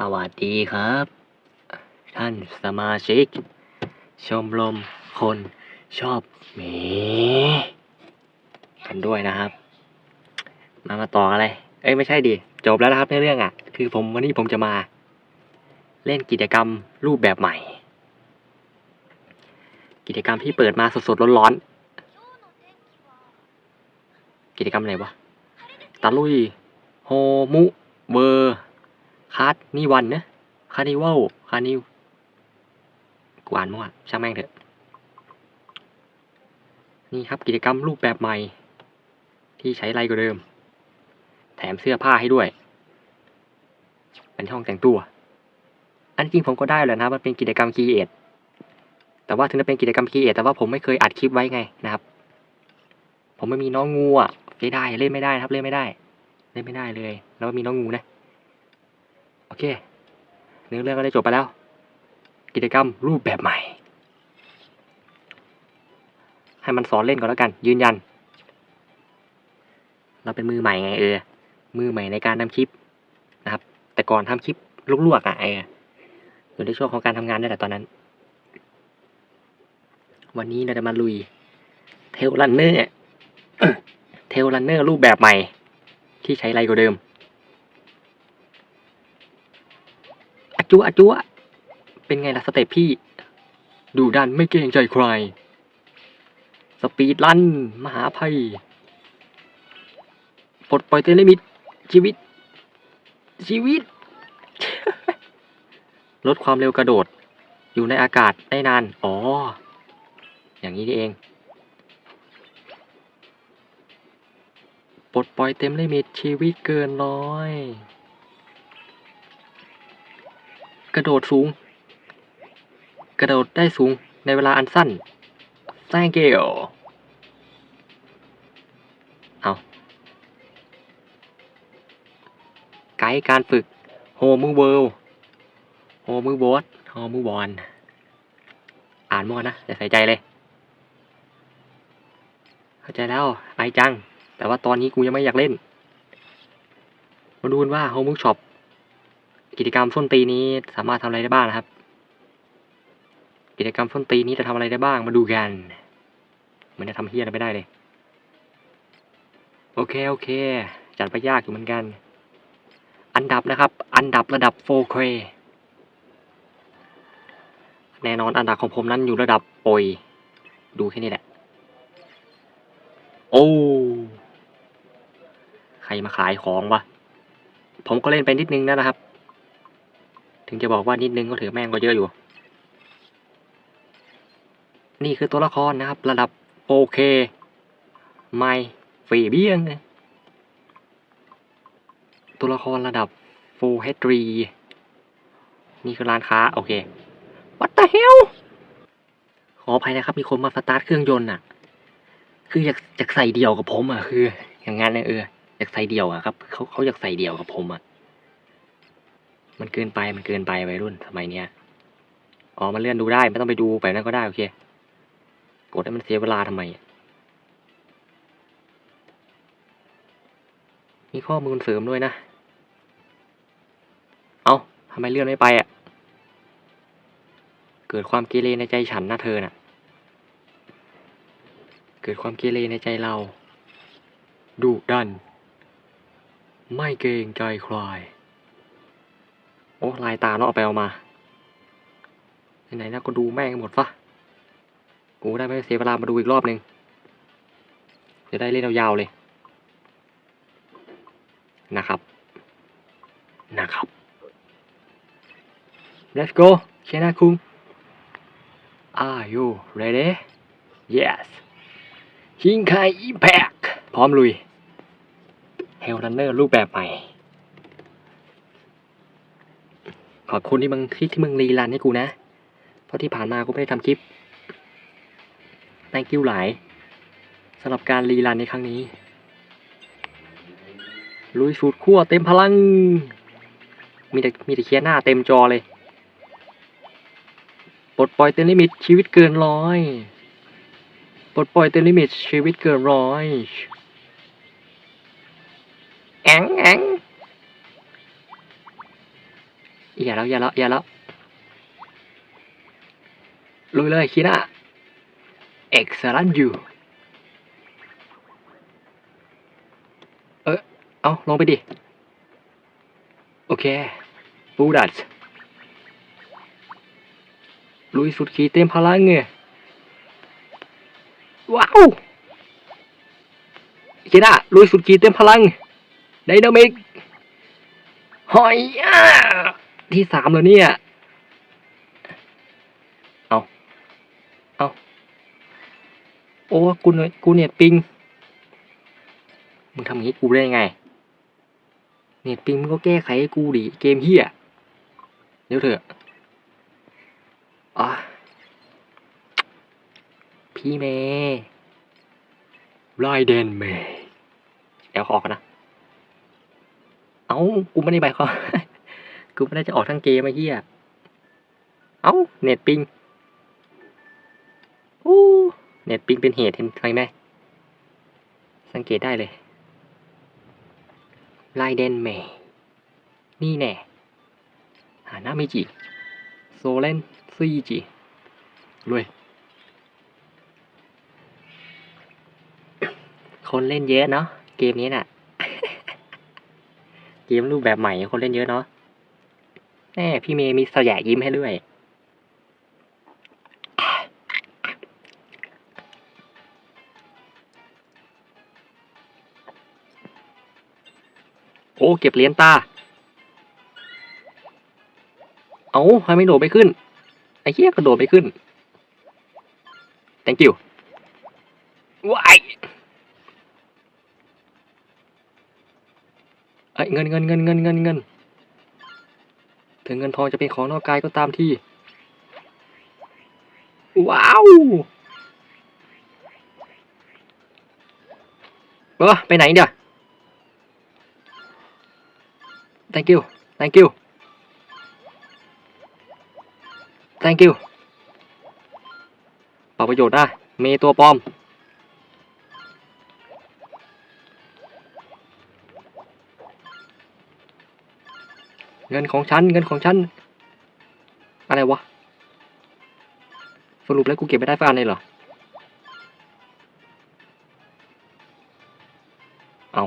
สวัสดีครับ ท่านสมาชิก ชมรมคนชอบหมีกันด้วยนะครับ มามาต่ออะไร เอ้ยไม่ใช่ดิจบแล้วนะครับในเรื่องอะ คือผมวันนี้ผมจะมา เล่นกิจกรรมรูปแบบใหม่ กิจกรรมที่เปิดมาสดๆร้อนๆกิจกรรมอะไรวะตะลุยโฮมุเบอร์ คาร์ดนี่วันนะคาร์นิวัลคาร์นิวกวานมั่วช่างแม่งเถอะ นี่ครับกิจกรรมรูปแบบใหม่ ที่ใช้ไรกว่าเดิม แถมเสื้อผ้าให้ด้วย เป็นห้องแต่งตัว อันจริงผมก็ได้แหละนะมันเป็นกิจกรรมคีเอทแต่ว่าถึงจะเป็นกิจกรรมคีเอทแต่ว่าผมไม่เคยอัดคลิปไว้ไงนะครับ ผมไม่มีน้องงูอะเสียดายเล่นไม่ได้ครับเล่นไม่ได้ เล่นไม่ได้เลย แล้วมีน้องงูนะ อเคเนื้อเรื่องก็ได้จบไปแล้ว กิจกรรมรูปแบบใหม่ ให้มันสอนเล่นก่อนแล้วกัน ยืนยัน เราเป็นมือใหม่ไงเออ มือใหม่ในการทำคลิปนะครับ แต่ก่อนทำคลิปลวกๆอะเอออยู่ในช่วงของการทำงานนี่แหละตอนนั้น วันนี้เราจะมาลุยเทลรันเนอร์เทลรันเนอร์รูปแบบใหม่ ที่ใช้ไรกว่าเดิม อจัวอจัวเป็นไงล่ะสเตปพี่ ดูดันไม่เกรงใจใคร สปีดลัน มหาภัย ปลดปล่อยเตลิมิต ชีวิต ชีวิต ลดความเร็วกระโดด อยู่ในอากาศได้นาน อ๋อ อย่างนี้นี่เอง ปลดปล่อยเต็มลิมิตชีวิตเกินร้อย กระโดดสูง กระโดดได้สูงในเวลาอันสั้น thank you เอาไกด์การฝึกโฮมือเวิลโฮมือบอสโฮมือบอลอ่านมั่วนะอย่าใส่ใจเลย เข้าใจแล้วไอจัง แต่ว่าตอนนี้กูยังไม่อยากเล่น มาดูกันว่า Home Book Shop กิจกรรมส้นตีนี้สามารถทำอะไรได้บ้างนะครับ กิจกรรมส้นตีนี้จะทำอะไรได้บ้างมาดูกันเหมันจะทำเฮียอะไรไม่ได้เลย โอเคโอเค จัดไปยากอยู่เหมือนกัน อันดับนะครับ อันดับระดับ 4K แน่นอนอันดับของผมนั้นอยู่ระดับโอยดูแค่นี้แหละ โอ้ ใครมาขายของวะ ผมก็เล่นไปนิดนึงนะนะครับ ถึงจะบอกว่านิดนึงก็ถือแม่งก็เยอะอยู่ นี่คือตัวละครนะครับ ระดับโอเค ไม่ฝีเบี้ยงตัวละครระดับ Full HD นี่คือร้านค้า โอเค What the hell ขออภัยนะครับ มีคนมาสตาร์ทเครื่องยนต์อะ คืออยากอยากใส่เดี่ยวกับผมอะ คือ อย่างงั้นนะเอออยากใส่เดี่ยวอะครับเขาเขาอยากใส่เดี่ยวกับผมอะ มันเกินไปมันเกินไปวัยรุ่นสมัยเนี้ยอ๋อมันเลื่อนดูได้ไม่ต้องไปดูแบบนั้นก็ได้โอเค กดให้มันเสียเวลาทำไม มีข้อมูลเสริมด้วยนะ เอาทำไมเลื่อนไม่ไปอะ เกิดความเกเรในใจฉันนะเธอน่ะ เกิดความเกเรในใจเราดุดัน ไม่เกรงใจใคร อ้ลายตาเนาะเอาไปเอามา ไหนๆนะก็ดูแม่งหมดฟะกูได้ไม่เสียเวลามาดูอีกรอบหนึ่งจะได้เล่นยาวๆเลยนะครับ นะครับ let's go เชนาคุง are you ready yes ฮิงไคอิมแพกพร้อมลุยเฮล r ันเนอร์รูปแบบใหม่ ขอบคุณที่มึงที่ที่มึงรีรันให้กูนะ เพราะที่ผ่านมากูไม่ได้ทำคลิป thank you หลายสำหรับการรีรันในครั้งนี้ ลุยสุดขั้วเต็มพลัง มีแต่มีแต่เคียร์หน้าเต็มจอเลย ปลดปล่อยเต็มลิมิตชีวิตเกินร้อย ปลดปล่อยเต็มลิมิตชีวิตเกินร้อยแองแอง อย่าแล้วอย่าแล้วอย่าแล้วลุยเลยคีน่าเอ็กซ์ลันยูเออเอาลงไปดิ โอเคบูดัสลุยสุดขีดเต็มพลังเงยว้าวคีน่าลุยสุดขีดเต็มพลังไดนามิกหอยอะ ที่สามแล้วเนี่ย เอาเอาโอ้กูเนยกูเน็ตปิง มึงทำอย่างนี้กูได้ยังไง เน็ตปิงมึงก็แก้ไขให้กูดิ เกมเฮียเดี๋ยวเถอะอะพี่เมย์ไรเดนเมย์เดี๋ยวขอกันนะ เอ้า กูไม่ได้ใบเขา กูไม่ได้จะออกทั้งเกมไอ้เหี้ย เอ้า เน็ตปิงโอ้เน็ตปิงเป็นเหตุเห็นไหมสังเกตได้เลย ไลเดนเมย์นี่แน่หาหน้าไม่จีโซเลนซีจีรวย คนเล่นเยอะเนาะ เกมนี้น่ะ เกมรูปแบบใหม่คนเล่นเยอะเนาะ แน่พี่เมย์มีสยะยิ้มให้ด้วย โอ้เก็บเหรียญตา เอาทำไมโดดไปขึ้น ไอ้เหี้ยกระโดดไปขึ้น thank you ว้ายไอ้ยเงินเงินเงินเงินเงินเงิน ถึงเงินทองจะเป็นของนอกกายก็ตามที่ ว้าวเออไปไหนเดี๋ยว thank you thank you thank you เป่าประโยชน์นะเมย์ตัวปลอม เงินของฉัน เงินของฉัน อะไรวะ สรุปแล้วกูเก็บไม่ได้ฟันเลยเหรอ เอา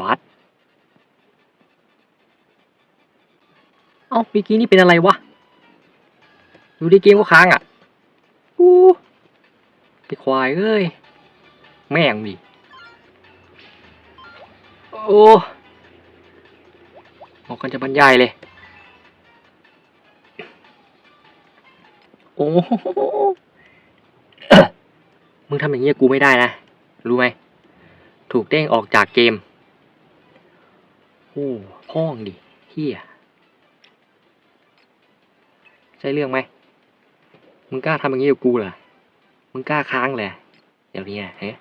วัด เอ้าเมื่อกี้นี่เป็นอะไรวะอยู่ดีเกมก็ค้างอะอู้ไปควายเอ้ย แม่งดิ โอ้บอกกันจะบรรยายเลย โอ้มึงทำอย่างเงี้ยกูไม่ได้นะ รู้ไหม ถูกเด้งออกจากเกม โอ้พ่องดิเฮียใช่เรื่องไหม มึงกล้าทำอย่างนี้กับกูเหรอ มึงกล้าค้างเลย เดี๋ยวนี้เฮ้ย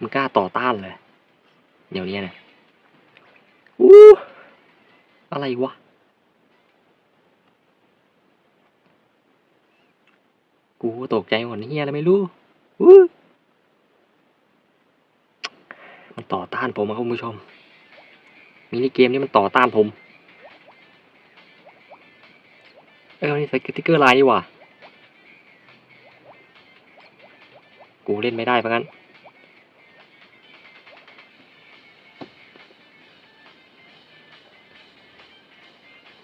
มึงกล้าต่อต้านเลย เดี๋ยวนี้นะ อู้อะไรวะ กูตกใจหมดเฮียอะไรไม่รู้อู้มันต่อต้านผมอะคุณผู้ชม มินิเกมนี้มันต่อต้านผม เออนี่ใส่สติ๊กเกอร์ลายนี่หว่า กูเล่นไม่ได้เพราะงั้น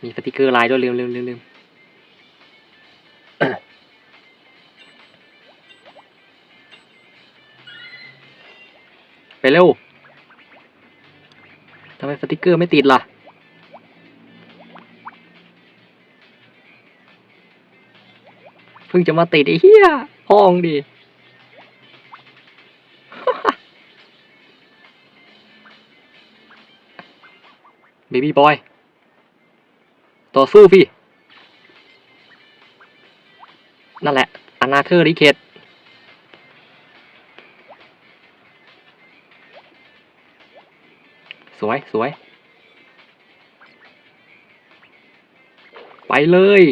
มีสติกเกอร์ลายด้วยลืมลืมลืมลืมไปเร็วทำไมสติกเกอร์ไม่ติดล่ะเพิ่งจะมาติดไอ้เหี้ยห้องดิเบบี้บอย สู้พี่ นั่นแหละอนาเธอร์ริเคตสวยสวย ไปเลย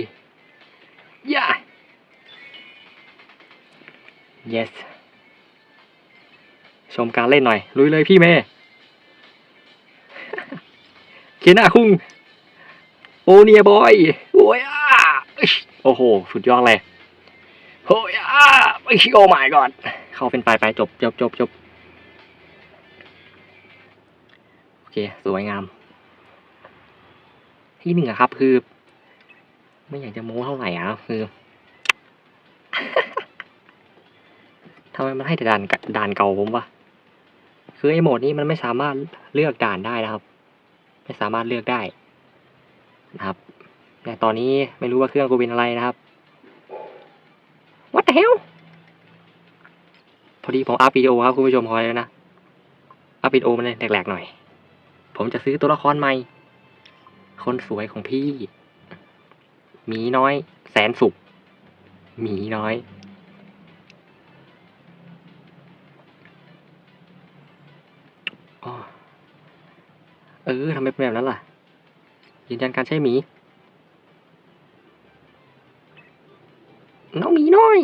ย่า yes ชมการเล่นหน่อย ลุยเลยพี่เมย์เคน่าคุ้ง โอเนียบอยโอ้ยอะโอ้โห สุดยอดเลยโอ้ยอะโอ้ my god เข้าเป็นไปไปจบจบจบจบโอเค สวยงาม ที่หนึ่งอะครับ คือ ไม่อยากจะโม้เท่าไหร่อะคือทำไมมันให้แต่ด่านกะด่านเก่าผมวะคือไอ้โหมดนี้มันไม่สามารถเลือกด่านได้นะครับ ไม่สามารถเลือกได้ นะครับแต่ตอนนี้ไม่รู้ว่าเครื่องกูเป็นอะไรนะครับ What the hell พอดีผมอัพวิดีโอครับคุณผู้ชมคอยแล้วนะอัพวิดีโอมันเลยแหลกๆหน่อย ผมจะซื้อตัวละครใหม่ คนสวยของพี่หมีน้อย แสนสุขหมีน้อยอ๋อเออทำไมเป็นแบบนั้นล่ะ ยืนยันการใช้หมี น้องหมีน้อย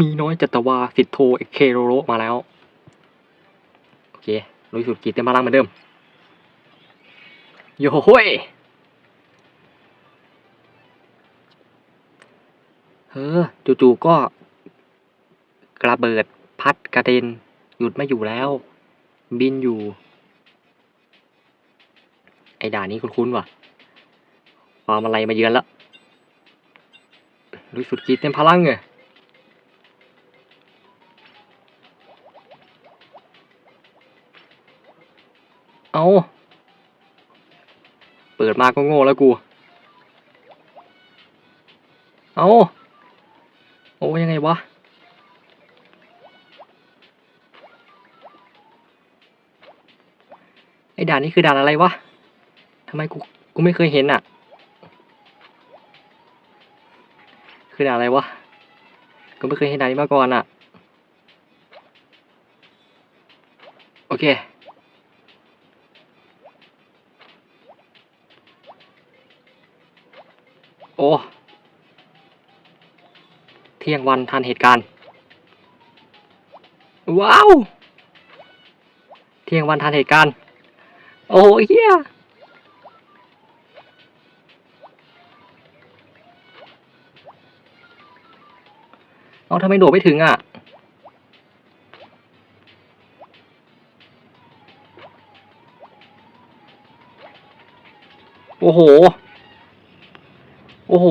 มีน้อยจัตวาสิทโทเอเคโรโรมาแล้ว โอเคลุยสุดกีดเต็มพลังเหมือนเดิม โยโห้ยเฮ้อจู่ๆก็ กระเบิดพัดกระเด็นหยุดไม่อยู่แล้ว บินอยู่ ไอ้ด่านนี้คุ้นๆว่ะ ความอะไรมาเยือนแล้วลุยสุดกีดเต็มพลังไงเอาเปิดมาก็โง่แล้วกู เอาโอ้ยังไงวะ ไอ้ด่านนี้คือด่านอะไรวะ ทำไมกูกูไม่เคยเห็นอะ คือด่าอะไรวะ กูไม่เคยเห็นด่านี้มาก่อนอะ โอเค โอ้ เที่ยงวันทันเหตุการณ์ ว้าว เที่ยงวันทันเหตุการณ์ โอ้เฮียเทำไมโดดไม่ถึงอะ โอ้โห โอ้โห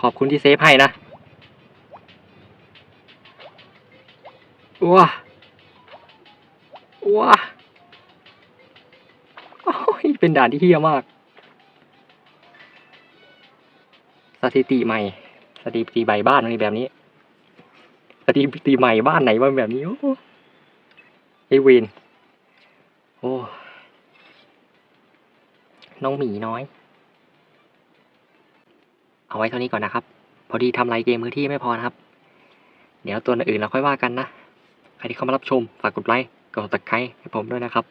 ขอบคุณที่เซฟให้นะว้าว้าโอ้ยเป็นด่านที่เฮี้ยมาก ถิติใหม่ สถิติใบบ้านมันมีแบบนี้ สถิติใหม่บ้านไหนมันแบบนี้โอ้ไอเวนโอ้ น้องหมีน้อย เอาไว้เท่านี้ก่อนนะครับ พอดีทำลายเกมมือที่ไม่พอนะครับ เดี๋ยวตัวอื่นเราค่อยว่ากันนะ ใครที่เข้ามารับชม ฝากกดไลค์ กดติดตามให้ผมด้วยนะครับ